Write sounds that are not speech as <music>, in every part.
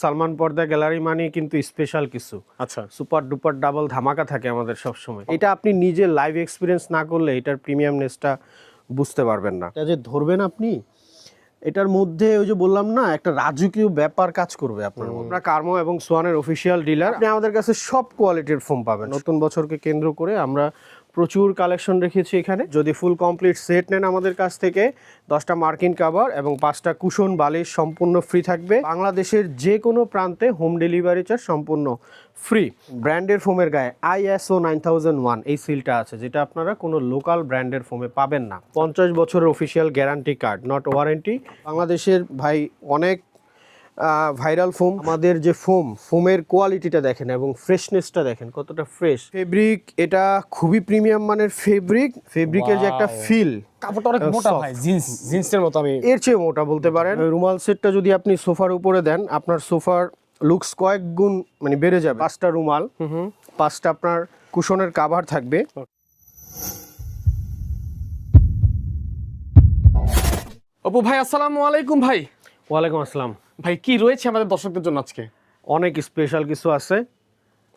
সালমান পর্দা গ্যালারি মানে কিন্তু স্পেশাল কিছু। আচ্ছা। সুপার ডুপার ডাবল ধামাকা থাকে আমাদের সব সময় এটা আপনি নিজে লাইভ এক্সপিরিয়েন্স না করলে এটার প্রিমিয়ামনেসটা বুঝতে পারবেন না। এটা যে ধরবেন আপনি এটার মধ্যে ওই যে বললাম না একটা রাজকীয় ব্যাপার কাজ করবে আপনার। আমরা কার্মো এবং সোয়ানের অফিসিয়াল ডিলার আপনি আমাদের কাছে সব কোয়ালিটির ফোন পাবেন। নতুন বছরকে কেন্দ্র করে আমরা প্রচুর কালেকশন রেখেছি এখানে। যদি ফুল কমপ্লিট সেট নেন আমাদের কাছ থেকে, দশটা মার্কিন কাভার এবং পাঁচটা কুশন বালিশ সম্পূর্ণ ফ্রি থাকবে। বাংলাদেশের যে কোনো প্রান্তে হোম ডেলিভারি চার্জ সম্পূর্ণ ফ্রি ব্র্যান্ডের ফোমের গায়ে আইএসও নাইন থাউজেন্ড ওয়ান এই সিলটা আছে, যেটা আপনারা কোনো লোকাল ব্র্যান্ডের ফোমে পাবেন না। পঞ্চাশ বছরের official guarantee card not warranty বাংলাদেশের ভাই অনেক ভাইরাল ফোম। আমাদের যে ফোম ফোমের কোয়ালিটিটা দেখেন এবং ফ্রেশনেসটা দেখেন কতটা ফ্রেশ। ফেব্রিক এটা খুবই প্রিমিয়াম মানের ফেব্রিক। ফেব্রিকের যে একটা. ফিল কাপড়টা অনেক মোটা ভাই জিন্স জিন্সের মতো আমি এর চেয়ে মোটা বলতে পারেন। রুমাল সেটটা যদি আপনি সোফার উপরে দেন আপনার সোফার লুকস কয়েক গুণ মানে বেড়ে যাবে। পাঁচটা রুমাল পাঁচটা আপনার কুশনের কাভার থাকবে। অপু ভাই আসসালামু আলাইকুম ভাই। ওয়ালাইকুম আসসালাম। ভাই কি রয়েছে আমাদের দর্শকদের জন্য আজকে? অনেক স্পেশাল কিছু আছে।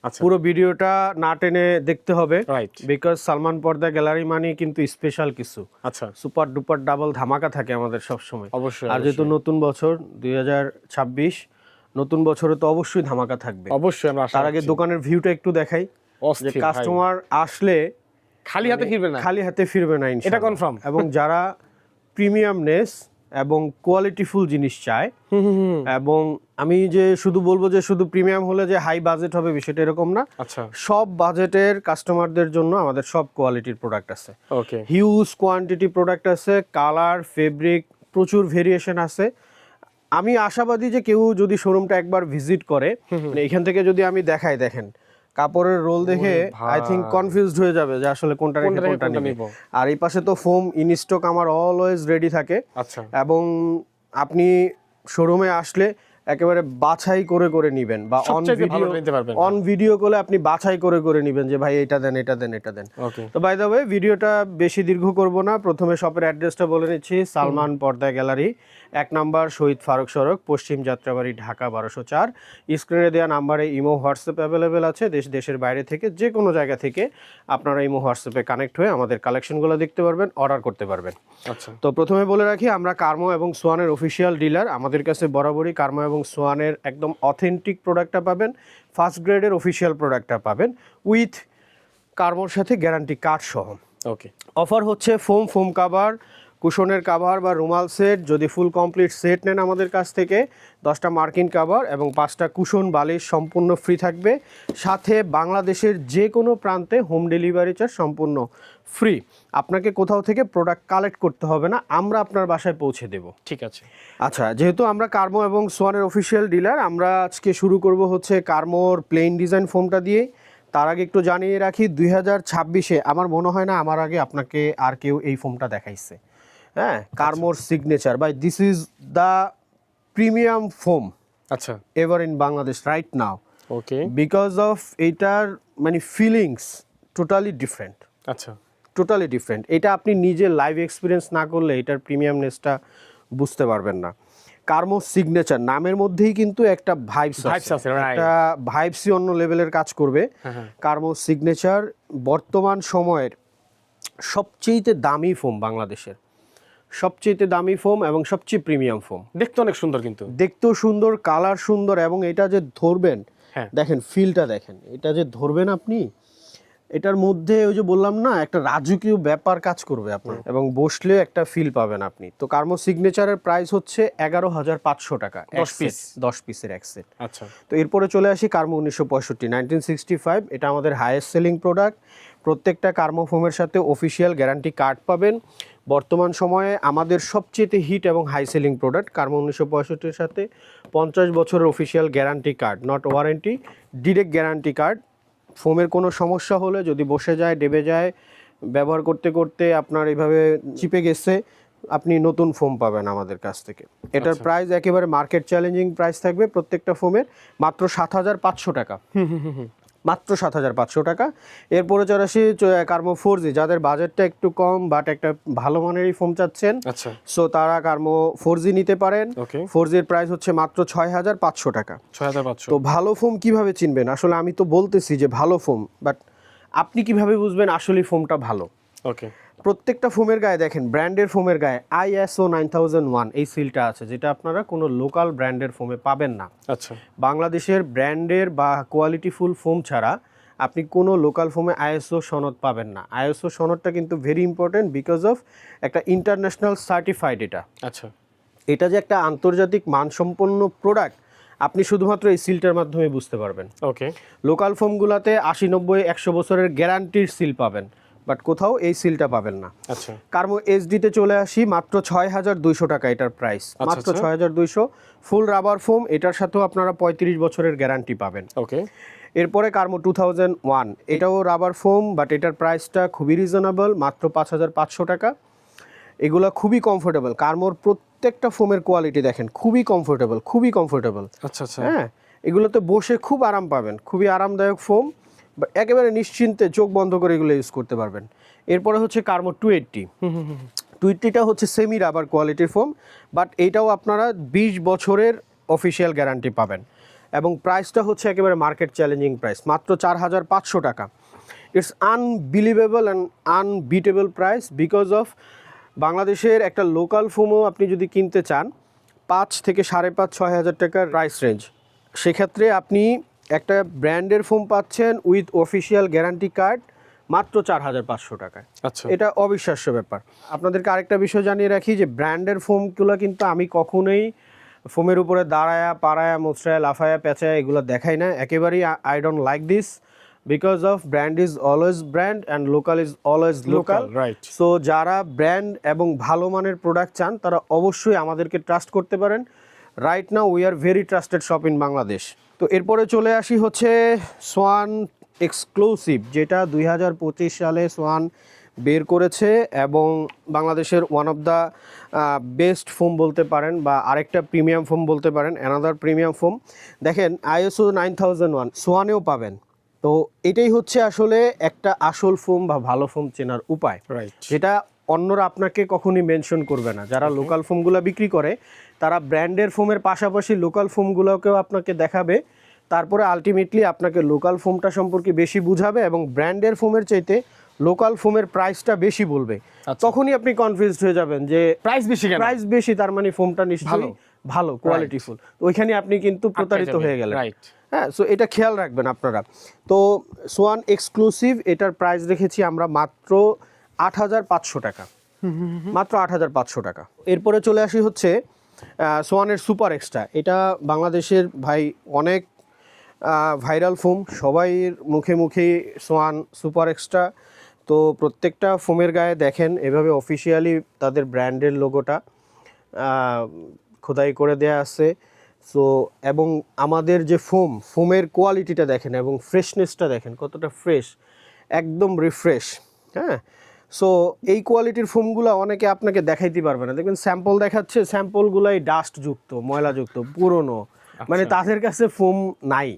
আচ্ছা। পুরো ভিডিওটা না টেনে দেখতে হবে। রাইট বিকজ সালমান পর্দা গ্যালারি মানে কিন্তু স্পেশাল কিছু। আচ্ছা। সুপার ডুপার ডাবল ধামাকা থাকে আমাদের সব সময় অবশ্যই আর যেহেতু নতুন বছর দুই হাজার ছাব্বিশ নতুন বছরে তো অবশ্যই ধামাকা থাকবে। অবশ্যই আমরা তার আগে দোকানের ভিউটা একটু দেখাই। যে কাস্টমার আসলে খালি হাতে ফিরবে না। খালি হাতে ফিরবে না এটা confirm। এবং যারা প্রিমিয়ামনেস এবং কোয়ালিটিফুল জিনিস চায় এবং আমি যে শুধু বলব যে শুধু প্রিমিয়াম হলে যে হাই বাজেট হবে বিষয়টা এরকম না। আচ্ছা। সব বাজেটের কাস্টমারদের জন্য আমাদের সব কোয়ালিটির প্রোডাক্ট আছে। ওকে হিউজ কোয়ান্টিটি প্রোডাক্ট আছে কালার ফেব্রিক প্রচুর ভেরিয়েশন আছে। আমি আশাবাদী যে কেউ যদি শোরুমটা একবার ভিজিট করে মানে এখান থেকে যদি আমি দেখাই দেখেন কাপড়ের রোল দেখে আই থিঙ্ক কনফিউজড হয়ে যাবে যে আসলে কোনটা রেখে কোনটা নিবে। আর এই পাশে তো ফোম ইন স্টক আমার অলওয়েজ রেডি থাকে। আচ্ছা। এবং আপনি শোরুমে আসলে একেবারে বাছাই করে করে নিবেন বা অন ভিডিও অন ভিডিও করলে আপনি বাছাই করে করে নিবেন যে ভাই এটা দেন এটা দেন এটা দেন। তো বাই দ্য ওয়ে ভিডিওটা বেশি দীর্ঘ করব না। প্রথমে শপের অ্যাড্রেসটা বলে নিচ্ছি। সালমান পর্দা গ্যালারি এক নাম্বার শহীদ ফারুক সড়ক পশ্চিম যাত্রাবাড়ি ঢাকা বারোশো চার। স্ক্রিনে দেওয়া নাম্বারে ইমো হোয়াটসঅ্যাপ অ্যাভেলেবেল আছে। দেশ দেশের বাইরে থেকে যে কোনো জায়গা থেকে আপনারা ইমো হোয়াটসঅ্যাপে কানেক্ট হয়ে আমাদের কালেকশনগুলো দেখতে পারবেন অর্ডার করতে পারবেন। আচ্ছা। তো প্রথমে বলে রাখি আমরা কার্মো এবং সোয়ানের অফিসিয়াল ডিলার আমাদের কাছে বরাবরই কার্মো এবং সোয়ানের একদম অথেন্টিক প্রোডাক্টটা পাবেন ফার্স্ট গ্রেডের অফিসিয়াল প্রোডাক্টটা পাবেন উইথ কার্বোর সাথে গ্যারান্টি কার্ড সহ। ওকে অফার হচ্ছে ফোম ফোম কাভার কুশনের কাভার বা রুমাল সেট যদি ফুল কমপ্লিট সেট নেন আমাদের কাছ থেকে দশটা মার্কিন কাভার এবং পাঁচটা কুশন বালিশ সম্পূর্ণ ফ্রি থাকবে। সাথে বাংলাদেশের যে কোনো প্রান্তে হোম ডেলিভারি চার্জ সম্পূর্ণ ফ্রি আপনাকে কোথাও থেকে প্রোডাক্ট কালেক্ট করতে হবে না আমরা আপনার বাসায় পৌঁছে দেব। ঠিক আছে। আচ্ছা যেহেতু আমরা কার্মো এবং সোয়ানের অফিসিয়াল ডিলার আমরা আজকে শুরু করব হচ্ছে কার্মোর প্লেন ডিজাইন ফোমটা দিয়ে। তার আগে একটু জানিয়ে রাখি দুই হাজার ছাব্বিশে আমার মনে হয় না আমার আগে আপনাকে আর কেউ এই ফোমটা দেখাইছে। হ্যাঁ কার্মোর signature by this is the premium foam আচ্ছা। Ever in Bangladesh right now okay because of এইটার মানে ফিলিংস টোটালি ডিফারেন্ট আচ্ছা। টোটালি ডিফারেন্ট এটা আপনি নিজে লাইভ এক্সপিরিয়েন্স না করলে এটার প্রিমিয়ামনেসটা বুঝতে পারবেন না। কার্মো সিগনেচার নামের মধ্যেই কিন্তু একটা ভাইবস আছে, একটা ভাইবসই অন্য লেভেলের কাজ করবে। হ্যাঁ, হ্যাঁ। কার্মো সিগনেচার বর্তমান সময়ের সবচেয়েতে দামি ফোম বাংলাদেশের। সবচেয়েতে দামি ফোম এবং সবচেয়ে প্রিমিয়াম ফোম। দেখতে অনেক সুন্দর কিন্তু। দেখতেও সুন্দর কালার সুন্দর এবং এটা যে ধরবেন হ্যাঁ। দেখেন ফিলটা দেখেন এটা যে ধরবেন আপনি এটার মধ্যে ওই যে বললাম না একটা রাজকীয় ব্যাপার কাজ করবে আপনার এবং বসলে একটা ফিল পাবেন আপনি। তো কার্মো সিগনেচারের প্রাইস হচ্ছে এগারো হাজার পাঁচশো টাকা দশ পিস। দশ পিসের এক সেট। আচ্ছা। তো এরপরে চলে আসি কার্মো উনিশশো পঁয়ষট্টি নাইনটিন সিক্সটি ফাইভ এটা আমাদের হায়েস্ট সেলিং প্রোডাক্ট প্রত্যেকটা কার্মো ফোমের সাথে অফিসিয়াল গ্যারান্টি কার্ড পাবেন। বর্তমান সময়ে আমাদের সবচেয়ে হিট এবং হাই সেলিং প্রোডাক্ট কার্মো উনিশশো পঁয়ষট্টির সাথে পঞ্চাশ বছরের official guarantee card not warranty direct guarantee card ফোমের কোনো সমস্যা হলে যদি বসে যায় ডেবে যায় ব্যবহার করতে করতে আপনার এইভাবে চিপে গেছে আপনি নতুন ফোম পাবেন আমাদের কাছ থেকে। এটার প্রাইস একেবারে মার্কেট চ্যালেঞ্জিং প্রাইস থাকবে প্রত্যেকটা ফোমের মাত্র সাত হাজার পাঁচশো টাকা। মাত্র সাত হাজার পাঁচশো টাকা। এরপরে চলে আসি কার্মো ফোর জি যাদের বাজেটটা একটু কম বাট একটা ভালো মানেরই ফোন চাচ্ছেন। আচ্ছা। সো তারা কার্মো ফোর জি নিতে পারেন। ফোর জির প্রাইস হচ্ছে মাত্র ছয় হাজার পাঁচশো টাকা। ছয় হাজার পাঁচশো। তো ভালো ফোন কীভাবে চিনবেন? আসলে আমি তো বলতেছি যে ভালো ফোন বাট আপনি কীভাবে বুঝবেন আসলে ফোনটা ভালো? ওকে প্রত্যেকটা ফোমের গায়ে দেখেন ব্র্যান্ডের ফোমের গায়ে আইএসও নাইন থাউজেন্ড ওয়ান এই সিলটা আছে যেটা আপনারা কোনো লোকাল ব্র্যান্ডের ফোমে পাবেন না। আচ্ছা। বাংলাদেশের ব্র্যান্ডের বা কোয়ালিটিফুল ফোম ছাড়া আপনি কোনো লোকাল ফোমে আইএসও সনদ পাবেন না। আইএসও সনদটা কিন্তু ভেরি ইম্পর্টেন্ট বিকজ অফ একটা ইন্টারন্যাশনাল সার্টিফাইড এটা। আচ্ছা। এটা যে একটা আন্তর্জাতিক মানসম্পন্ন প্রোডাক্ট আপনি শুধুমাত্র এই সিলটার মাধ্যমে বুঝতে পারবেন। ওকে লোকাল ফোমগুলোতে আশি নব্বই একশো বছরের গ্যারান্টির সিল পাবেন। বাট কোথাও এই সিলটা পাবেন না। আচ্ছা। কার্মো এইচডিতে চলে আসি মাত্র ছয় হাজার দুইশো টাকা এটার প্রাইস মাত্র আচ্ছা। ছয় হাজার দুইশো। ফুল রাবার ফোম এটার সাথেও আপনারা পঁয়ত্রিশ বছরের গ্যারান্টি পাবেন। ওকে। এরপরে কার্মো টু থাউজেন্ড ওয়ান এটাও রাবার ফোম বাট এটার প্রাইসটা খুবই রিজনেবল মাত্র পাঁচ হাজার পাঁচশো টাকা। এগুলো খুবই কমফোর্টেবল কার্মোর প্রত্যেকটা ফোমের কোয়ালিটি দেখেন খুবই কমফোর্টেবল খুবই কমফোর্টেবল আচ্ছা আচ্ছা। হ্যাঁ এগুলোতে বসে খুব আরাম পাবেন। খুবই আরামদায়ক ফোম একেবারে নিশ্চিন্তে চোখ বন্ধ করে এগুলো ইউজ করতে পারবেন। এরপরে হচ্ছে কার্মো টু এইটটি টু এইটটিটা হচ্ছে সেমি রাবার কোয়ালিটির ফোম বাট এইটাও আপনারা বিশ বছরের অফিসিয়াল গ্যারান্টি পাবেন। এবং প্রাইসটা হচ্ছে একেবারে মার্কেট চ্যালেঞ্জিং প্রাইস মাত্র চার হাজার পাঁচশো টাকা। It's unbelievable and unbeatable price because of বাংলাদেশের একটা লোকাল ফোমও আপনি যদি কিনতে চান পাঁচ থেকে সাড়ে পাঁচ ছয় হাজার টাকার প্রাইস রেঞ্জ সেক্ষেত্রে আপনি একটা ব্র্যান্ডের ফোম পাচ্ছেন উইথ অফিসিয়াল গ্যারান্টি কার্ড মাত্র চার হাজার পাঁচশো টাকায়। আচ্ছা। এটা অবিশ্বাস্য ব্যাপার। আপনাদেরকে আরেকটা বিষয় জানিয়ে রাখি যে ব্র্যান্ডের ফোমগুলো কিন্তু আমি কখনোই ফোমের উপরে দাঁড়ায়া পাড়ায়া মোচড়ায়া লাফায়া পেঁচায়া এগুলো দেখাই না। একেবারেই I don't like this because of brand is always brand and local is always local right so যারা ব্র্যান্ড এবং ভালো মানের প্রোডাক্ট চান তারা অবশ্যই আমাদেরকে ট্রাস্ট করতে পারেন। Right now we are very trusted shop in Bangladesh তো এরপরে চলে আসি হচ্ছে সোয়ান এক্সক্লুসিভ যেটা দুই হাজার পঁচিশ সালে সোয়ান বের করেছে এবং বাংলাদেশের one of the best foam বলতে পারেন বা আরেকটা প্রিমিয়াম ফোম বলতে পারেন অ্যানাদার প্রিমিয়াম ফোম দেখেন আইএসও নাইন থাউজেন্ড ওয়ান সোয়ানেও পাবেন। তো এটাই হচ্ছে আসলে একটা আসল ফোম বা ভালো ফোম চেনার উপায়। রাইট যেটা অন্যরা আপনাকে কখনই মেনশন করবে না। যারা লোকাল ফোমগুলো বিক্রি করে তারা ব্র্যান্ডের ফোমের পাশাপাশি লোকাল ফোমগুলোকেও আপনাকে দেখাবে। তারপরে আলটিমেটলি আপনাকে লোকাল ফোমটা সম্পর্কে বেশি বুঝাবে এবং ব্র্যান্ডের ফোমের চাইতে লোকাল ফোমের প্রাইসটা বেশি বলবে। আচ্ছা। তখনই আপনি কনফিউজড হয়ে যাবেন যে প্রাইস বেশি প্রাইস বেশি তার মানে ফোমটা নিশ্চয়ই ভালো। ভালো কোয়ালিটিফুল ওইখানে আপনি কিন্তু প্রতারিত হয়ে গেলেন। রাইট হ্যাঁ সো এটা খেয়াল রাখবেন আপনারা। তো সোয়ান এক্সক্লুসিভ এটার প্রাইস রেখেছি আমরা মাত্র আট হাজার পাঁচশো টাকা। মাত্র আট হাজার পাঁচশো টাকা। এরপরে চলে আসি হচ্ছে সোয়ানের সুপার এক্সট্রা। এটা বাংলাদেশের ভাই অনেক ভাইরাল ফোম। সবাইয়ের মুখে মুখে সোয়ান সুপার এক্সট্রা। তো প্রত্যেকটা ফোমের গায়ে দেখেন, এভাবে অফিসিয়ালি তাদের ব্র্যান্ডের লোগোটা খোদাই করে দেয়া আছে। সো এবং আমাদের যে ফোম, ফোমের কোয়ালিটিটা দেখেন এবং ফ্রেশনেসটা দেখেন, কতটা ফ্রেশ একদম রিফ্রেশ হ্যাঁ? সো এই কোয়ালিটির ফোমগুলো অনেকে আপনাকে দেখাইতে পারবে না। দেখবেন স্যাম্পল দেখাচ্ছে স্যাম্পলগুলাই ডাস্টযুক্ত ময়লাযুক্ত পুরনো। মানে তাদের কাছে ফোম নাই।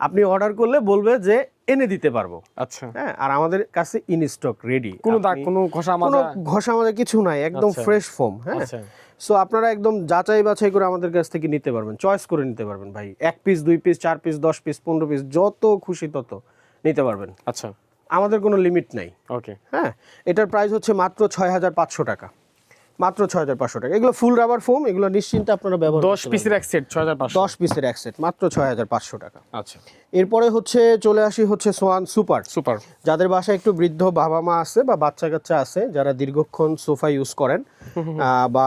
আপনি অর্ডার করলে বলবে যে এনে দিতে পারব। আচ্ছা। হ্যাঁ আর আমাদের কাছে ইন স্টক রেডি কোনো দাগ কোনো ঘষা কোনো ঘষা আমাদের কিছু নাই একদম আচ্ছা। ফ্রেশ ফোম হ্যাঁ। আচ্ছা। সো আপনারা একদম যাচাই বাছাই করে আমাদের কাছ থেকে নিতে পারবেন চয়েস করে নিতে পারবেন ভাই। এক পিস দুই পিস চার পিস দশ পিস পনেরো পিস যত খুশি তত নিতে পারবেন। আচ্ছা। আমাদের কোনো লিমিট নাই। ওকে হ্যাঁ? এটার প্রাইস হচ্ছে মাত্র ছয় হাজার পাঁচশো টাকা। মাত্র ছয় হাজার পাঁচশো টাকা। এগুলো ফুল রাবার ফোম এগুলো নিশ্চিন্তে আপনারা ব্যবহার দশ পিসের এক সেট ছয় হাজার দশ পিসের এক সেট মাত্র ছয় হাজার পাঁচশো টাকা। আচ্ছা। এরপরে হচ্ছে চলে আসি হচ্ছে সোয়ান সুপার সুপার যাদের বাসায় একটু বৃদ্ধ বাবা মা আছে বা বাচ্চা কাচ্চা আছে যারা দীর্ঘক্ষণ সোফা ইউজ করেন বা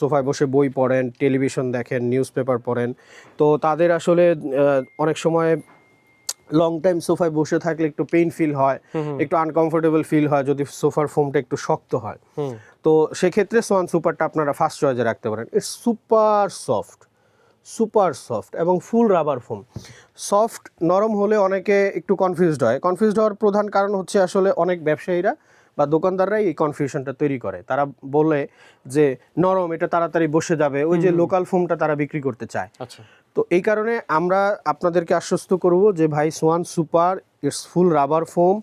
সোফায় বসে বই পড়েন টেলিভিশন দেখেন নিউজ পেপার পড়েন তো তাদের আসলে অনেক সময় লং টাইম সোফায় বসে থাকলে একটু পেইন ফিল হয় একটু আনকমফোর্টেবল ফিল হয় যদি সোফার ফোমটা একটু শক্ত হয়। তো সেক্ষেত্রে সোয়ান সুপারটা আপনারা ফার্স্ট চয়েসে রাখতে পারেন। It's super soft super soft এবং ফুল রাবার ফোম সফট নরম হলে অনেকে একটু কনফিউজড হয়। কনফিউজড হওয়ার প্রধান কারণ হচ্ছে আসলে অনেক ব্যবসায়ীরা বা দোকানদাররাই এই কনফিউশনটা তৈরি করে। তারা বলে যে নরম এটা তাড়াতাড়ি বসে যাবে। ওই যে লোকাল ফোমটা তারা বিক্রি করতে চায়। আচ্ছা। তো এই কারণে আমরা আপনাদেরকে আশ্বস্ত করব যে ভাই Swan super it's full rubber foam.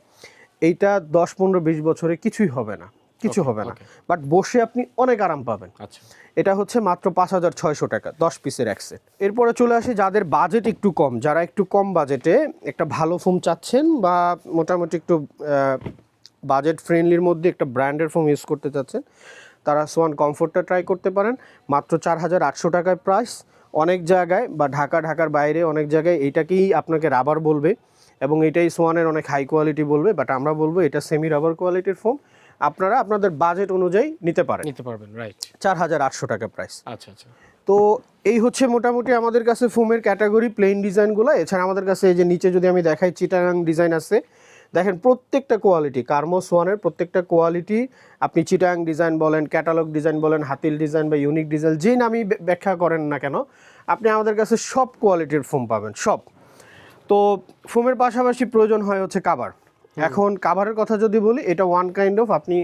এইটা দশ পনেরো বিশ বছরে কিছুই হবে না কিছু হবে না। বাট বসে আপনি অনেক আরাম পাবেন। আচ্ছা। এটা হচ্ছে মাত্র পাঁচ হাজার ছয়শো টাকা দশ পিসের এক সেট। এরপরে চলে আসি যাদের বাজেট একটু কম যারা একটু কম বাজেটে একটা ভালো ফোম চাচ্ছেন বা মোটামুটি একটু বাজেট ফ্রেন্ডলির মধ্যে একটা ব্র্যান্ডের ফোম ইউজ করতে চাচ্ছেন তারা সোয়ান কমফোর্টটা ট্রাই করতে পারেন। মাত্র চার হাজার আটশো টাকায় প্রাইস। অনেক জায়গায় বা ঢাকা ঢাকার বাইরে অনেক জায়গায় এটাকেই আপনাকে রাবার বলবে এবং এটাই সোয়ানের অনেক হাই কোয়ালিটি বলবে বাট আমরা বলব এটা সেমি রাবার কোয়ালিটির ফোম আপনারা আপনাদের বাজেট অনুযায়ী নিতে পারেন। নিতে পারবেন রাইট চার হাজার আটশো টাকা প্রাইস আচ্ছা আচ্ছা। তো এই হচ্ছে মোটামুটি আমাদের কাছে ফোমের ক্যাটাগরি প্লেন ডিজাইনগুলো এছাড়া আমাদের কাছে এই যে নিচে যদি আমি দেখাই চিটাগাং ডিজাইন আছে দেখেন প্রত্যেকটা কোয়ালিটি কার্মোস ওয়ানের প্রত্যেকটা কোয়ালিটি আপনি চিটাং ডিজাইন বলেন ক্যাটালগ ডিজাইন বলেন হাতিল ডিজাইন বা ইউনিক ডিজাইন যে নামই ব্যাখ্যা করেন না কেন আপনি আমাদের কাছে সব কোয়ালিটির ফোম পাবেন সব। তো ফোমের পাশাপাশি প্রয়োজন হয় হচ্ছে কাভার এখন কাভারের কথা যদি বলি এটা ওয়ান কাইন্ড অফ আপনি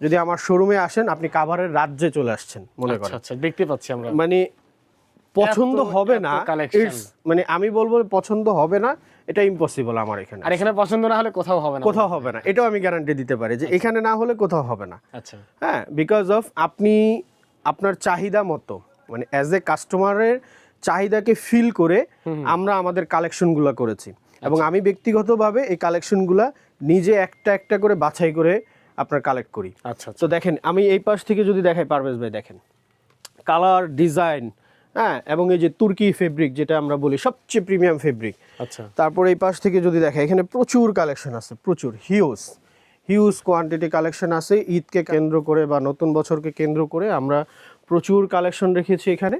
যদি আমার শোরুমে আসেন আপনি কাভারের রাজ্যে চলে আসছেন মনে আচ্ছা করেন। আচ্ছা দেখতে পাচ্ছি আমরা। মানে পছন্দ হবে না। মানে আমি বলব পছন্দ হবে না এটা ইম্পসিবল আমার এখানে আর এখানে পছন্দ না হলে কোথাও হবে না। কোথাও হবে না। এটাও আমি গ্যারান্টি দিতে পারি যে এখানে না হলে কোথাও হবে না। আচ্ছা। হ্যাঁ বিকজ অফ আপনি আপনার চাহিদা মতো মানে অ্যাজ এ কাস্টমারের চাহিদাকে ফিল করে আমরা আমাদের কালেকশনগুলো করেছি। এবং আমি ব্যক্তিগতভাবে এই কালেকশনগুলো নিজে একটা একটা করে বাছাই করে আপনার কালেক্ট করি। আচ্ছা আচ্ছা। তো দেখেন আমি এই পাশ থেকে যদি দেখাই পারভেজ ভাই দেখেন। কালার ডিজাইন হ্যাঁ এবং এই যে তুর্কি ফেব্রিক যেটা আমরা বলি সবচেয়ে প্রিমিয়াম ফেব্রিক আচ্ছা। তারপর এই পাশ থেকে যদি দেখা এখানে প্রচুর কালেকশন আছে প্রচুর হিউজ হিউজ কোয়ান্টিটি কালেকশন আছে। ঈদকে কেন্দ্র করে বা নতুন বছরকে কেন্দ্র করে আমরা প্রচুর কালেকশন রেখেছি এখানে।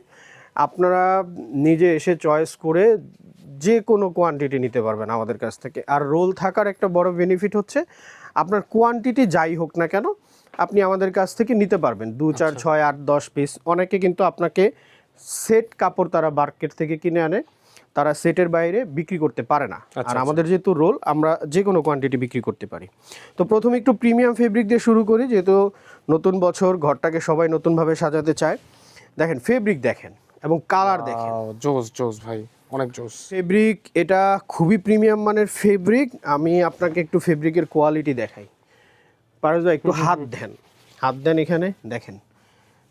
আপনারা নিজে এসে চয়েস করে যে কোনো কোয়ান্টিটি নিতে পারবেন আমাদের কাছ থেকে। আর রোল থাকার একটা বড় বেনিফিট হচ্ছে আপনার কোয়ান্টিটি যাই হোক না কেন আপনি আমাদের কাছ থেকে নিতে পারবেন। দু চার ছয় আট দশ পিস অনেকে কিন্তু আপনাকে সেট কাপড় তারা মার্কেট থেকে কিনে আনে তারা সেটের বাইরে বিক্রি করতে পারে না। আর আমাদের যেহেতু রোল আমরা যে কোনো কোয়ান্টিটি বিক্রি করতে পারি। তো প্রথমে একটু প্রিমিয়াম ফেব্রিক দিয়ে শুরু করি যেহেতু নতুন বছর ঘরটাকে সবাই নতুনভাবে সাজাতে চায়। দেখেন ফেব্রিক দেখেন এবং কালার দেখেন। জোস জোস ভাই অনেক জোস। ফেব্রিক এটা খুবই প্রিমিয়াম মানের ফেব্রিক আমি আপনাকে একটু ফেব্রিকের কোয়ালিটি দেখাই। ভাই একটু হাত দেন হাত দেন এখানে দেখেন।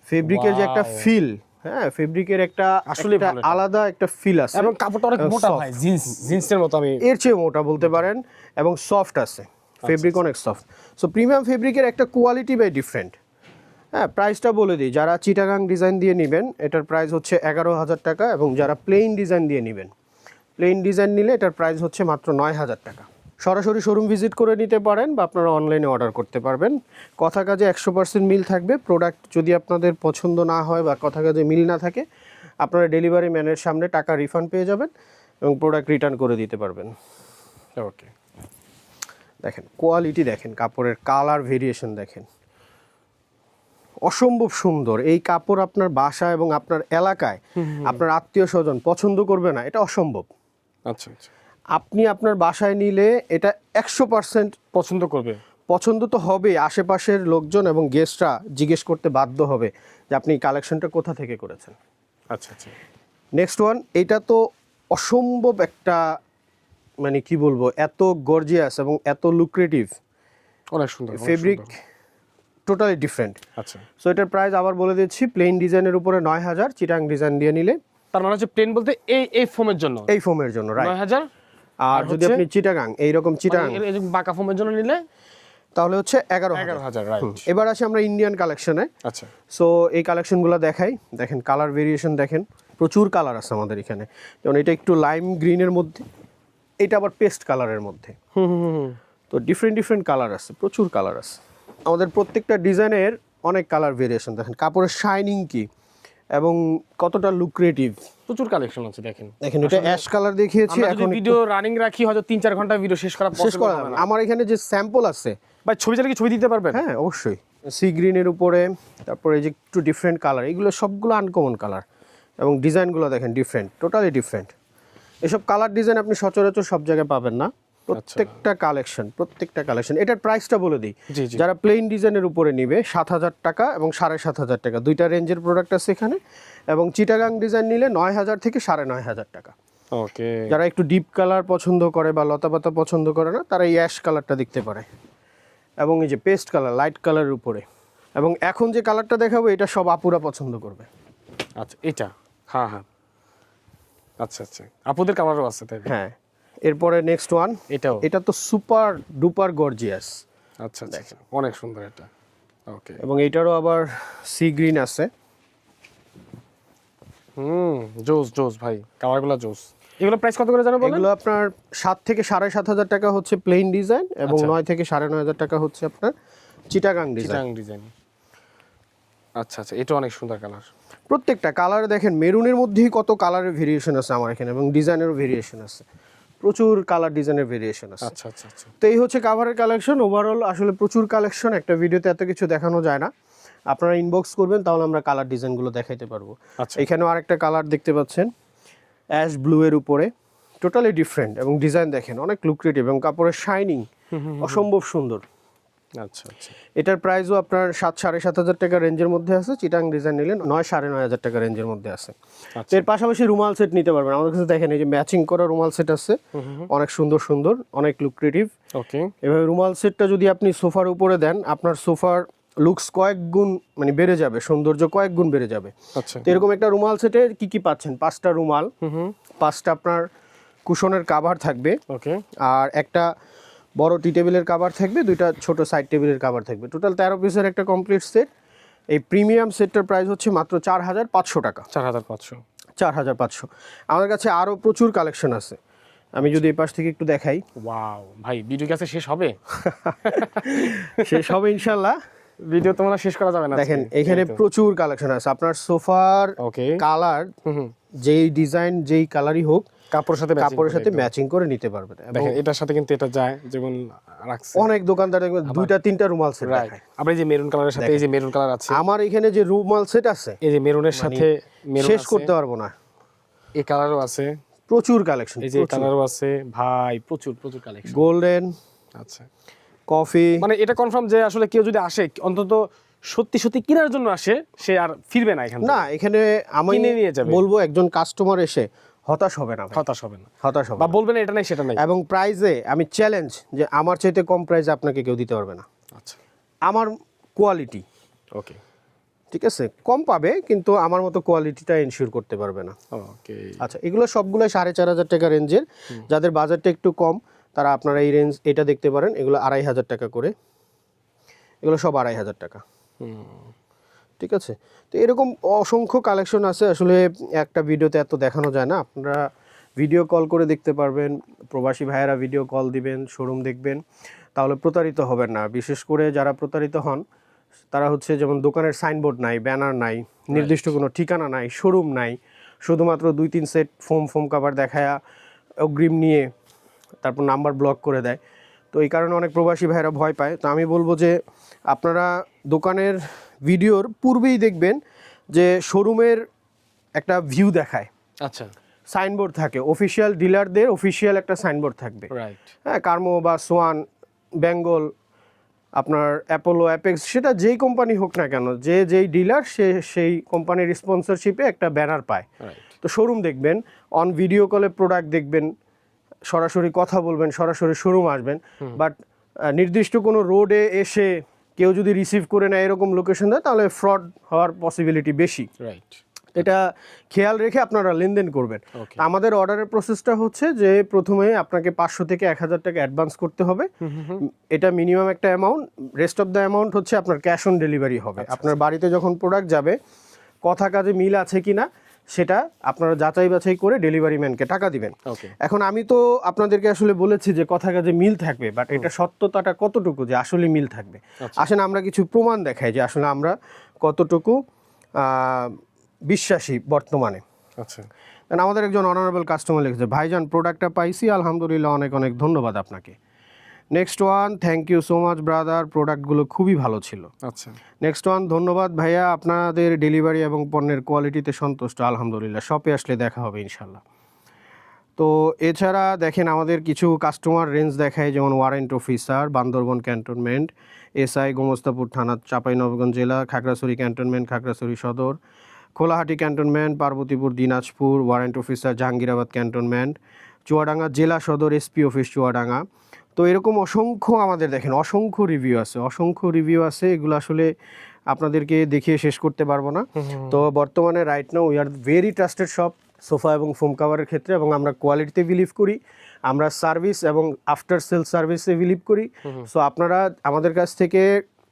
ফেব্রিকের যে একটা ফিল হ্যাঁ ফেব্রিকের একটা একটা আলাদা একটা ফিল আছে। এবং কাপড়টা অনেক মোটা ভাই জিন্স জিন্সের মতো আমি এর চেয়ে মোটা বলতে পারেন এবং সফট আছে। ফেব্রিক অনেক সফট সো প্রিমিয়াম ফেব্রিকের একটা কোয়ালিটি বাই ডিফারেন্ট হ্যাঁ প্রাইসটা বলে দিই যারা চিটাগাং ডিজাইন দিয়ে নেবেন এটার প্রাইস হচ্ছে এগারো হাজার টাকা এবং যারা প্লেন ডিজাইন দিয়ে নেবেন প্লেন ডিজাইন নিলে এটার প্রাইস হচ্ছে মাত্র নয় হাজার টাকা। সরাসরি শোরুম ভিজিট করে নিতে পারেন বা আপনারা অনলাইনে অর্ডার করতে পারবেন। কথা কাজে একশো পার্সেন্ট মিল থাকবে। প্রোডাক্ট যদি আপনাদের পছন্দ না হয় বা কথা কাজে মিল না থাকে আপনারা ডেলিভারি ম্যানের সামনে টাকা রিফান্ড পেয়ে যাবেন এবং প্রোডাক্ট রিটার্ন করে দিতে পারবেন। ওকে দেখেন কোয়ালিটি দেখেন কাপড়ের কালার ভেরিয়েশন দেখেন। অসম্ভব সুন্দর। এই কাপড় আপনার বাসা এবং আপনার এলাকায় আপনার আত্মীয় স্বজন পছন্দ করবে না এটা অসম্ভব। আচ্ছা আচ্ছা। আপনি আপনার বাসায় নিলে এটা একশো পার্সেন্ট পছন্দ করবে। পছন্দ তো হবে আশেপাশের লোকজন এবং গেস্টরা জিজ্ঞেস করতে বাধ্য হবে যে আপনি কালেকশনটা কোথা থেকে করেছেন। আচ্ছা আচ্ছা। নেক্সট ওয়ান এটা তো অসম্ভব একটা মানে কি বলব এত গর্জিয়াস এবং এত লুক্রেটিভ অনেক সুন্দর ফেব্রিক টোটালি ডিফারেন্ট আচ্ছা। সো এটার প্রাইস আবার বলে দিচ্ছি প্লেন ডিজাইনের উপরে নয় হাজার চিটাং ডিজাইন দিয়ে নিলে। তার মানে হচ্ছে প্লেন বলতে এই এই ফোমের জন্য? এই ফোমের জন্য রাইট নয় হাজার আর যদি আপনি চিটাগাং এইরকম মানে এই যে বাঁকা ফোমের জন্য নিলে তাহলে হচ্ছে এগারো এগারো হাজার এবার আসি আমরা ইন্ডিয়ান কালেকশনে আচ্ছা। সো এই কালেকশনগুলো দেখাই। দেখেন কালার ভেরিয়েশন দেখেন। প্রচুর কালার আছে আমাদের এখানে। যেমন এটা একটু লাইম গ্রিনের মধ্যে এটা আবার পেস্ট কালারের মধ্যে। হুম হুম হুম তো ডিফারেন্ট ডিফারেন্ট কালার আছে প্রচুর কালার আছে। আমাদের প্রত্যেকটা ডিজাইনের অনেক কালার ভেরিয়েশন দেখেন কাপড়ের শাইনিং কি এবং কতটা লুক্রেটিভ প্রচুর কালেকশন আছে দেখেন। দেখেন এটা অ্যাশ কালার দেখিয়েছি এখন ভিডিও রানিং রাখি হয়তো তিন চার ঘণ্টা ভিডিও শেষ করা শেষ করা। আমার এখানে যে স্যাম্পল আছে। ভাই ছবি চালিয়ে কি ছবি দিতে পারবেন? হ্যাঁ অবশ্যই। সি গ্রিনের উপরে তারপরে এই যে একটু ডিফারেন্ট কালার এগুলো সবগুলো আনকমন কালার এবং ডিজাইনগুলো দেখেন ডিফারেন্ট টোটালি ডিফারেন্ট এসব কালার ডিজাইন আপনি সচরাচর সব জায়গায় পাবেন না। প্রত্যেকটা কালেকশন প্রত্যেকটা কালেকশন এটার প্রাইসটা বলে দিই। যারা প্লেন ডিজাইনের উপরে নিবে সাত হাজার টাকা এবং সাড়ে সাত হাজার টাকা। দুইটা রেঞ্জের প্রোডাক্ট আছে এখানে এবং চিটাগাং ডিজাইন নিলে নয় হাজার থেকে সাড়ে নয় হাজার টাকা। ওকে। যারা একটু ডিপ কালার পছন্দ করে বা লতাপাতা পছন্দ করে না তারা এই অ্যাশ কালারটা দেখতে পারে। এবং এই যে পেস্ট কালার লাইট কালারের উপরে। এবং এখন যে কালারটা দেখাবো এটা সব আপুরা পছন্দ করবে। আচ্ছা এটা? হ্যাঁ হ্যাঁ। আচ্ছা আচ্ছা। আপুদের কালারও আছে তাই হ্যাঁ। এরপরে নেক্সট ওয়ান এটাও। এটা তো সুপার ডুপার গর্জিয়াস আচ্ছা আচ্ছা আচ্ছা। অনেক সুন্দর এটা। ওকে এবং এইটারও আবার সি গ্রিন আছে। হুম জোস জোস ভাই। কালারগুলো জোস। এগুলো প্রাইস কত করে জানো বলেন? এগুলো আপনার সাত থেকে সাড়ে সাত হাজার টাকা হচ্ছে প্লেন ডিজাইন এবং আচ্ছা। নয় থেকে সাড়ে নয় হাজার টাকা হচ্ছে আপনার চিটাগাং ডিজাইন চিটাং ডিজাইন আচ্ছা আচ্ছা এটা অনেক সুন্দর কালার প্রত্যেকটা কালার দেখেন মেরুনের মধ্যেই কত কালারের ভেরিয়েশন আছে আমার এখানে এবং ডিজাইনেরও ভেরিয়েশন আছে। প্রচুর কালার ডিজাইনের ভেরিয়েশন আছে। আচ্ছা আচ্ছা আচ্ছা। তো এই হচ্ছে কাভারের কালেকশন ওভারঅল আসলে প্রচুর কালেকশন একটা ভিডিওতে এত কিছু দেখানো যায় না। আপনারা ইনবক্স করবেন তাহলে আমরা কালার ডিজাইনগুলো দেখাইতে পারব। আচ্ছা। এখানেও আরেকটা কালার দেখতে পাচ্ছেন। অ্যাশ ব্লু এর উপরে। টোটালি ডিফারেন্ট এবং ডিজাইন দেখেন অনেক লুক্রেটিভ এবং কাপড়ের শাইনিং অসম্ভব সুন্দর। আচ্ছা আচ্ছা। এটার প্রাইসও আপনার সাত সাড়ে সাত হাজার টাকা রেঞ্জের মধ্যে আছে চিটাং ডিজাইন নিলে নয় সাড়ে নয় হাজার টাকা রেঞ্জের মধ্যে আছে। আচ্ছা। এর পাশাপাশি রুমাল সেট নিতে পারবেন। আমাদের কাছে দেখেন এই যে ম্যাচিং করা রুমাল সেট আছে অনেক সুন্দর সুন্দর অনেক লুক্রেটিভ ওকে এভাবে রুমাল সেটটা যদি আপনি সোফার উপরে দেন আপনার সোফার লুকস কয়েক গুণ মানে বেড়ে যাবে সৌন্দর্য কয়েক গুণ বেড়ে যাবে। আচ্ছা। তো এরকম একটা রুমাল সেটে কি কি পাচ্ছেন? পাঁচটা রুমাল পাঁচটা আপনার কুশনের কাভার থাকবে। ওকে আর একটা বড় টি টেবিলের কাভার থাকবে দুইটা ছোট সাইড টেবিলের কাভার থাকবে। টোটাল তেরো পিসের একটা কমপ্লিট সেট এই প্রিমিয়াম সেটটার প্রাইস হচ্ছে মাত্র চার হাজার পাঁচশো টাকা। চার হাজার পাঁচশো। চার হাজার পাঁচশো। আমার কাছে আরও প্রচুর কালেকশন আছে। আমি যদি এই পাশ থেকে একটু দেখাই। ওয়াও ভাই ভিডিও কাছে শেষ হবে? <laughs> শেষ হবে ইনশাল্লাহ। ভিডিও তো মনে শেষ করা যাবে না দেখেন এখানে প্রচুর কালেকশন আছে। আপনার সোফার ওকে কালার যেই ডিজাইন যেই কালারই হোক কাপড়ের সাথে কাপড়ের সাথে ম্যাচিং করে নিতে পারবেন। এবং দেখেন এটার সাথে কিন্তু এটা যায় যেমন রাখছে। অনেক দোকানদার দুইটা তিনটা রুমাল সেট আবার এই যে মেরুন কালারের সাথে এই যে মেরুন কালার আছে। আমার এখানে যে রুমাল সেট আছে এই যে মেরুনের সাথে শেষ করতে পারব না। এই কালারও আছে। প্রচুর কালেকশন এই যে কালারও আছে। ভাই প্রচুর প্রচুর কালেকশন গোল্ডেন আচ্ছা। কফি। মানে এটা কনফার্ম যে আসলে কেউ যদি আসে অন্তত সত্যি সত্যি কেনার জন্য আসে সে আর ফিরবে না এখানে না এখানে আমি নিয়ে যাবে। বলব একজন কাস্টমার এসে হতাশ হবে না হতাশ হবে না। হতাশ হবে বা না। বলবে না এটা নাই সেটা নাই। এবং প্রাইজে আমি চ্যালেঞ্জ যে আমার চাইতে কম প্রাইজে আপনাকে কেউ দিতে পারবে না। আচ্ছা। আমার কোয়ালিটি ওকে ঠিক আছে? কম পাবে কিন্তু আমার মতো কোয়ালিটিটা এনশিওর করতে পারবে না। ওকে আচ্ছা এগুলো সবগুলো সাড়ে চার হাজার টাকা রেঞ্জের যাদের বাজারটা একটু কম তারা আপনারা এই রেঞ্জ এটা দেখতে পারেন এগুলো আড়াই হাজার টাকা করে। এগুলো সব আড়াই হাজার টাকা। ঠিক আছে? তো এরকম অসংখ্য কালেকশন আছে আসলে একটা ভিডিওতে এত দেখানো যায় না। আপনারা ভিডিও কল করে দেখতে পারবেন প্রবাসী ভাইয়েরা ভিডিও কল দিবেন শোরুম দেখবেন। তাহলে প্রতারিত হবেন না। বিশেষ করে যারা প্রতারিত হন তারা হচ্ছে যেমন দোকানের সাইনবোর্ড নাই ব্যানার নাই নির্দিষ্ট কোনো ঠিকানা নাই শোরুম নাই। শুধুমাত্র দুই তিন সেট ফোম ফোম কাভার দেখায়া অগ্রিম নিয়ে তারপর নাম্বার ব্লক করে দেয়। তো এই কারণে অনেক প্রবাসী ভাইয়েরা ভয় পায়। তো আমি বলব যে আপনারা দোকানের ভিডিওর পূর্বেই দেখবেন যে শোরুমের একটা ভিউ দেখায়। আচ্ছা। সাইনবোর্ড থাকে। অফিসিয়াল ডিলারদের অফিসিয়াল একটা সাইনবোর্ড থাকবে। হ্যাঁ কার্মো বা সোয়ান বেঙ্গল আপনার অ্যাপোলো অ্যাপেক্স সেটা যেই কোম্পানি হোক না কেন যে যেই ডিলার সে সেই কোম্পানির স্পন্সরশিপে একটা ব্যানার পায়। তো শোরুম দেখবেন অন ভিডিও কলে প্রোডাক্ট দেখবেন সরাসরি কথা বলবেন সরাসরি শোরুম আসবেন বাট নির্দিষ্ট কোনো রোডে এসে কেউ যদি রিসিভ করে নেয় এরকম লোকেশন দেয় তাহলে ফ্রড হওয়ার পসিবিলিটি বেশি। রাইট এটা খেয়াল রেখে আপনারা লেনদেন করবেন। আমাদের অর্ডারের প্রসেসটা হচ্ছে যে প্রথমে আপনাকে পাঁচশো থেকে এক হাজার টাকা অ্যাডভান্স করতে হবে। এটা মিনিমাম একটা amount rest of the amount হচ্ছে আপনার ক্যাশ অন ডেলিভারি হবে। আপনার বাড়িতে যখন প্রোডাক্ট যাবে কথা কাজে মিল আছে কিনা সেটা আপনারা যাচাই বাছাই করে ডেলিভারি ম্যানকে টাকা দিবেন। এখন আমি তো আপনাদেরকে আসলে বলেছি যে কথা কাজে মিল থাকবে বাট এটা সত্যতাটা কতটুকু যে আসলে মিল থাকবে? আসেন আমরা কিছু প্রমাণ দেখাই যে আসলে আমরা কতটুকু বিশ্বাসী বর্তমানে। আচ্ছা। আমাদের একজন অনারেবল কাস্টমার লিখেছে ভাইজান প্রোডাক্টটা পাইছি আলহামদুলিল্লাহ অনেক অনেক ধন্যবাদ আপনাকে। Next one thank you so much brother প্রোডাক্টগুলো খুবই ভালো ছিল। আচ্ছা। নেক্সট ওয়ান ধন্যবাদ ভাইয়া। আপনাদের ডেলিভারি এবং পণ্যের কোয়ালিটিতে সন্তুষ্ট আলহামদুলিল্লাহ। শপে আসলে দেখা হবে ইনশাল্লাহ তো এছাড়া দেখেন আমাদের কিছু কাস্টমার রেঞ্জ দেখায় যেমন warrant officer Bandarban cantonment SI Gomostapur থানা চাঁপাইনবগঞ্জ জেলা খাগড়াছড়ি ক্যান্টনমেন্ট খাগড়াছড়ি সদর Kholahati cantonment Parbatipur Dinajpur warrant officer Jahangirabad cantonment Chuadanga জেলা সদর এসপি অফিস চুয়াডাঙ্গা তো এরকম অসংখ্য আমাদের দেখেন অসংখ্য রিভিউ আছে অসংখ্য রিভিউ আছে এগুলো আসলে আপনাদেরকে দেখিয়ে শেষ করতে পারব না। তো বর্তমানে right now we are very trusted shop sofa এবং ফোম কাভারের ক্ষেত্রে এবং আমরা কোয়ালিটিতে বিলিভ করি আমরা সার্ভিস এবং আফটার সেল সার্ভিসে বিলিভ করি। সো আপনারা আমাদের কাছ থেকে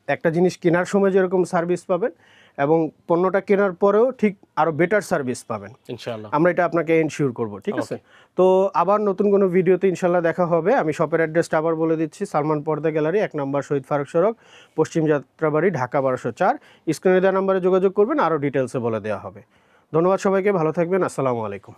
একটা জিনিস কেনার সময় যেরকম সার্ভিস পাবেন এবং পণ্যটা কেনার পরেও ঠিক আরও বেটার সার্ভিস পাবেন। ইনশাল্লাহ আমরা এটা আপনাকে এনশিওর করব ঠিক আছে? তো আবার নতুন কোনো ভিডিওতে ইনশাল্লাহ দেখা হবে। আমি শপের অ্যাড্রেসটা আবার বলে দিচ্ছি সালমান পর্দা গ্যালারি এক নম্বর শহীদ ফারুক সড়ক পশ্চিম যাত্রাবাড়ি ঢাকা বারোশো চার। স্ক্রিনে দেওয়া নাম্বারে যোগাযোগ করবেন আরও ডিটেলসে বলে দেওয়া হবে। ধন্যবাদ সবাইকে ভালো থাকবেন আসসালামু আলাইকুম।